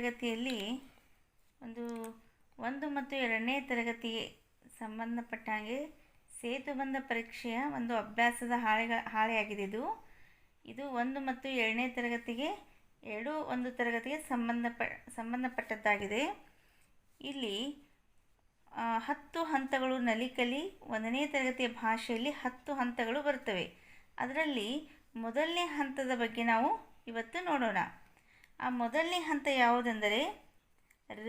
ತರಗತಿಯಲ್ಲಿ ಒಂದು ಒಂದು ಮತ್ತು ಎರಡನೇ ತರಗತಿಗೆ ಸಂಬಂಧಪಟ್ಟ ಹಾಗೆ ಸೇತುಬಂಧ ಪರೀಕ್ಷೆಯ ಒಂದು ಅಭ್ಯಾಸದ ಹಾಳೆಗ, ಹಾಳೆಯಾಗಿದೆ ಇದು. ಇದು ಒಂದು ಮತ್ತು ಎರಡನೇ ತರಗತಿಗೆ ಎರಡು ಒಂದು ತರಗತಿಗೆ ಸಂಬಂಧಪ, ಸಂಬಂಧಪಟ್ಟದ್ದಾಗಿದೆ. ಇಲ್ಲಿ ಹತ್ತು ಹಂತಗಳು ನಲಿಕಲಿ, ಒಂದನೇ ತರಗತಿಯ ಭಾಷೆಯಲ್ಲಿ ಹತ್ತು ಹಂತಗಳು ಬರುತ್ತವೆ. ಅದರಲ್ಲಿ ಮೊದಲನೇ ಹಂತದ ಬಗ್ಗೆ ನಾವು ಇವತ್ತು ನೋಡೋಣ. ಆ ಮೊದಲನೇ ಹಂತ ಯಾವುದೆಂದರೆ ರ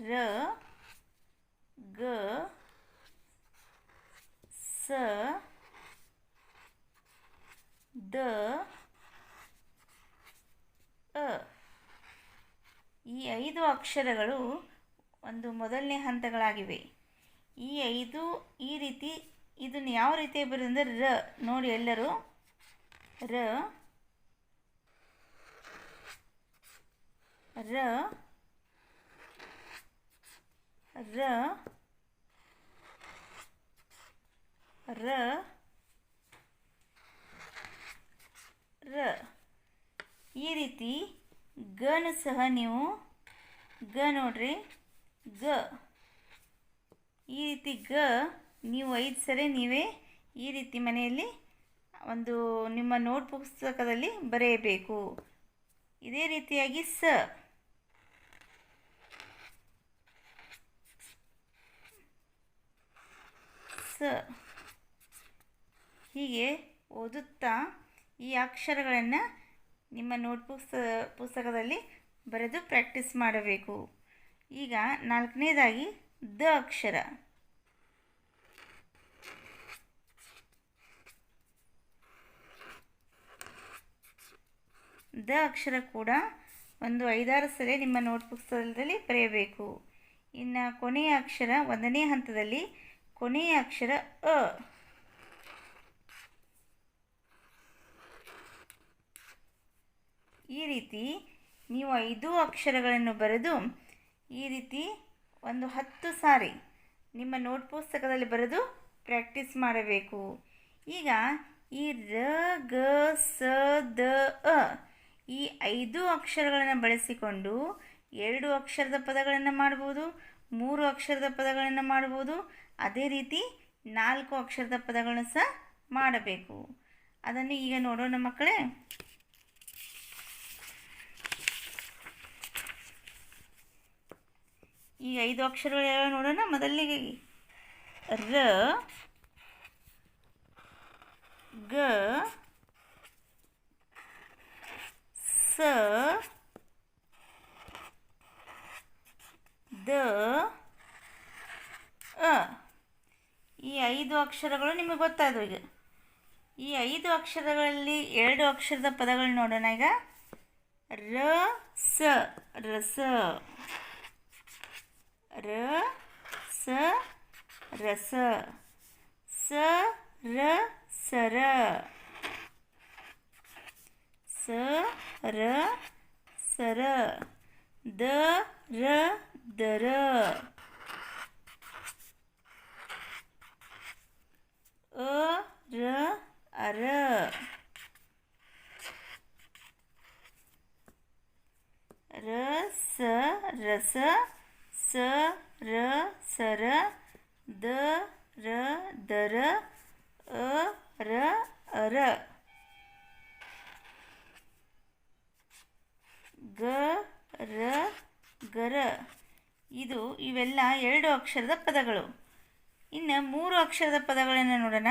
ರ, ಗ, ಸ, ದ, ಅ. ಈ ಐದು ಅಕ್ಷರಗಳು ಒಂದು ಮೊದಲನೇ ಹಂತಗಳಾಗಿವೆ. ಈ ಐದು ಈ ರೀತಿ ಇದನ್ನು ಯಾವ ರೀತಿ ಬರೋದಂದರೆ ರ. ನೋಡಿ ಎಲ್ಲರೂ. ರ ರ ರ ರ ರ. ಈ ರೀತಿ ಗನ ಸಹ ನೀವು ಗ ನೋಡ್ರಿ. ಗ. ಈ ರೀತಿ ಗ ನೀವು ಐದು ಸರಿ ನೀವೇ ಈ ರೀತಿ ಮನೆಯಲ್ಲಿ ಒಂದು ನಿಮ್ಮ ನೋಟ್ ಪುಸ್ತಕದಲ್ಲಿ ಬರೆಯಬೇಕು. ಇದೇ ರೀತಿಯಾಗಿ ಸ ಸ ಹೀಗೆ ಓದುತ್ತಾ ಈ ಅಕ್ಷರಗಳನ್ನು ನಿಮ್ಮ ನೋಟ್ಬುಕ್ಸ್ ಪುಸ್ತ ಪುಸ್ತಕದಲ್ಲಿ ಬರೆದು ಪ್ರಾಕ್ಟೀಸ್ ಮಾಡಬೇಕು. ಈಗ ನಾಲ್ಕನೇದಾಗಿ ದ ಅಕ್ಷರ. ದ ಅಕ್ಷರ ಕೂಡ ಒಂದು ಐದಾರು ಸಲ ನಿಮ್ಮ ನೋಟ್ ಪುಸ್ತಕದಲ್ಲಿ ಬರೆಯಬೇಕು. ಇನ್ನು ಕೊನೆಯ ಅಕ್ಷರ ಒಂದನೇ ಹಂತದಲ್ಲಿ ಕೊನೆಯ ಅಕ್ಷರ ಅ. ಈ ರೀತಿ ನೀವು ಐದು ಅಕ್ಷರಗಳನ್ನು ಬರೆದು ಈ ರೀತಿ ಒಂದು ಹತ್ತು ಸಾರಿ ನಿಮ್ಮ ನೋಟ್ ಪುಸ್ತಕದಲ್ಲಿ ಬರೆದು ಪ್ರಾಕ್ಟೀಸ್ ಮಾಡಬೇಕು. ಈಗ ಈ ರ, ಗ, ಸ, ದ, ಅ ಈ ಐದು ಅಕ್ಷರಗಳನ್ನು ಬಳಸಿಕೊಂಡು ಎರಡು ಅಕ್ಷರದ ಪದಗಳನ್ನು ಮಾಡ್ಬೋದು. ಮೂರು ಅಕ್ಷರದ ಪದಗಳನ್ನು ಮಾಡ್ಬೋದು. ಅದೇ ರೀತಿ ನಾಲ್ಕು ಅಕ್ಷರದ ಪದಗಳನ್ನು ಸಹ ಮಾಡಬೇಕು. ಅದನ್ನು ಈಗ ನೋಡೋಣ ಮಕ್ಕಳೇ. ಈ ಐದು ಅಕ್ಷರಗಳು ಯಾವ ನೋಡೋಣ ಮೊದಲಿಗೆ. ರ, ಗ, ಸ ದ ಈ ಐದು ಅಕ್ಷರಗಳು ನಿಮಗೆ ಗೊತ್ತಾದವು ಈಗ. ಈ ಐದು ಅಕ್ಷರಗಳಲ್ಲಿ ಎರಡು ಅಕ್ಷರದ ಪದಗಳು ನೋಡೋಣ ಈಗ. ರ, ಸ ರಸ ರ, ಸ ರಸ ಸ. ರ ಸರ ಸ, ರ ಸರ ದ ರ ದರ ಅ ರ ಅರ ರ ಸ ರಸ ಸ ರ ಸರ ದ ರ ದರ ಅ ರ ಅರ ಗ ರ ಗರ ಇದು ಇವೆಲ್ಲ ಎರಡು ಅಕ್ಷರದ ಪದಗಳು. ಇನ್ನು ಮೂರು ಅಕ್ಷರದ ಪದಗಳನ್ನು ನೋಡೋಣ.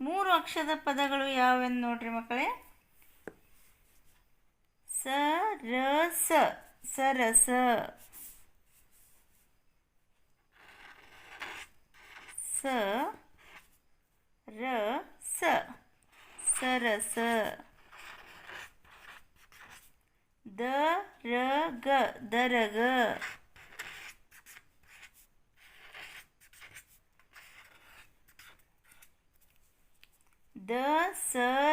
ಮೂರು ಅಕ್ಷರದ ಪದಗಳು ಯಾವೆಂದು ನೋಡ್ರಿ ಮಕ್ಕಳೇ? ಸ, ರ, ಸ. ಸರಸ ಸ. ರ, ಸ. ಸರಸ ದ ರ ಗ ದರಗ ದ ಸ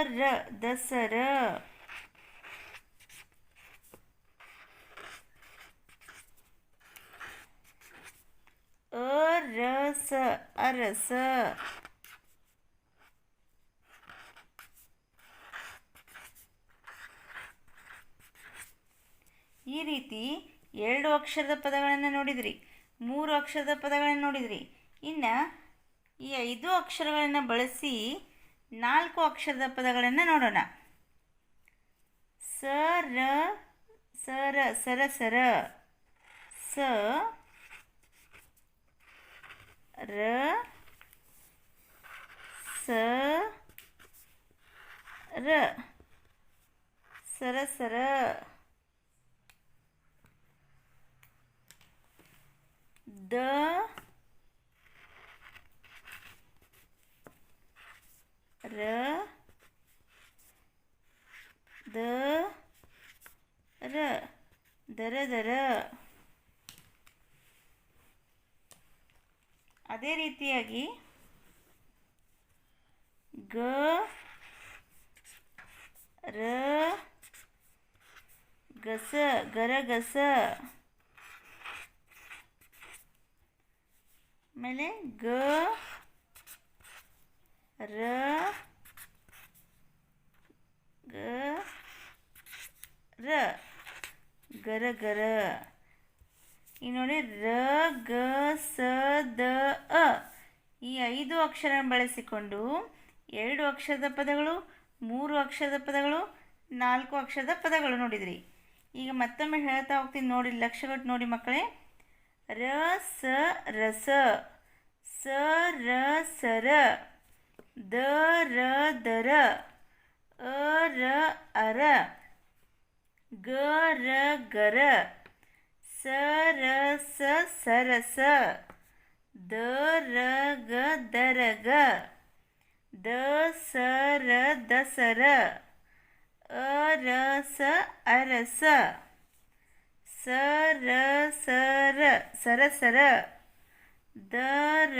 ರ ದಸರ ಅರಸ ಅರಸ ಈ ರೀತಿ ಎರಡು ಅಕ್ಷರದ ಪದಗಳನ್ನು ನೋಡಿದ್ರಿ, ಮೂರು ಅಕ್ಷರದ ಪದಗಳನ್ನು ನೋಡಿದ್ರಿ. ಇನ್ನು ಈ ಐದು ಅಕ್ಷರಗಳನ್ನು ಬಳಸಿ ನಾಲ್ಕು ಅಕ್ಷರದ ಪದಗಳನ್ನು ನೋಡೋಣ. ಸ, ರ ಸರ ಸರ ಸರ ಸ, ರ. ಸ, ರ ಸರ ಸರ ದ ರ ದ ರ. ದರ ದರ. ಅದೇ ರೀತಿಯಾಗಿ ಗ ರ ಗಸ ಗರ ಆಮೇಲೆ ಗ, ರ ಗ, ರ. ಗರ ಗರ. ಈ ನೋಡಿ ರ, ಗ, ಸ, ದ, ಅ. ಈ ಐದು ಅಕ್ಷರ ಬಳಸಿಕೊಂಡು ಎರಡು ಅಕ್ಷರದ ಪದಗಳು, ಮೂರು ಅಕ್ಷರದ ಪದಗಳು, ನಾಲ್ಕು ಅಕ್ಷರದ ಪದಗಳು ನೋಡಿದ್ರಿ. ಈಗ ಮತ್ತೊಮ್ಮೆ ಹೇಳ್ತಾ ಹೋಗ್ತೀನಿ ನೋಡಿ ಲಕ್ಷಗಟ್ಟು ನೋಡಿ ಮಕ್ಕಳೇ. ರ, ಸ ರಸ ಸ ರ ಸರ ದ ರ ದರ ಅ ರ ಅರ ಗ ರ ಗರ ಸ ರ ಸ ಸರಸ ದ ರ ಗ ದರಗ ದ ಸ ರ ದಸರ ಅ ರ ಸ ಅರಸ ಸ ರ ಸರ ಸರ ಸರಸರ ದರ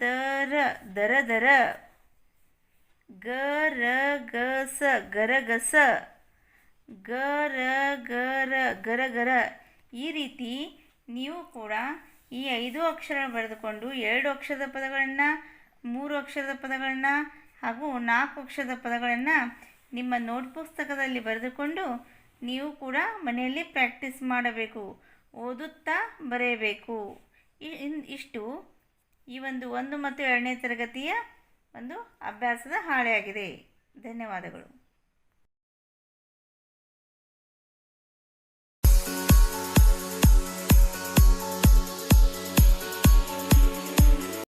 ದ, ರ. ದರ ದರ. ಗರ ಗಸ ಗರ ಗರ ಗರ ಗರ ಗರ. ಈ ರೀತಿ ನೀವು ಕೂಡ ಈ ಐದು ಅಕ್ಷರ ಬರೆದುಕೊಂಡು ಎರಡು ಅಕ್ಷರದ ಪದಗಳನ್ನು, ಮೂರು ಅಕ್ಷರದ ಪದಗಳನ್ನು ಹಾಗೂ ನಾಲ್ಕು ಅಕ್ಷರದ ಪದಗಳನ್ನು ನಿಮ್ಮ ನೋಟ್ ಪುಸ್ತಕದಲ್ಲಿ ಬರೆದುಕೊಂಡು ನೀವು ಕೂಡ ಮನೆಯಲ್ಲಿ ಪ್ರಾಕ್ಟೀಸ್ ಮಾಡಬೇಕು, ಓದುತ್ತಾ ಬರೆಯಬೇಕು. ಇನ್- ಇಷ್ಟು ಈ ಒಂದು ಒಂದು ಮತ್ತು ಎರಡನೇ ತರಗತಿಯ ಒಂದು ಅಭ್ಯಾಸದ ಹಾಳೆಯಾಗಿದೆ. ಧನ್ಯವಾದಗಳು.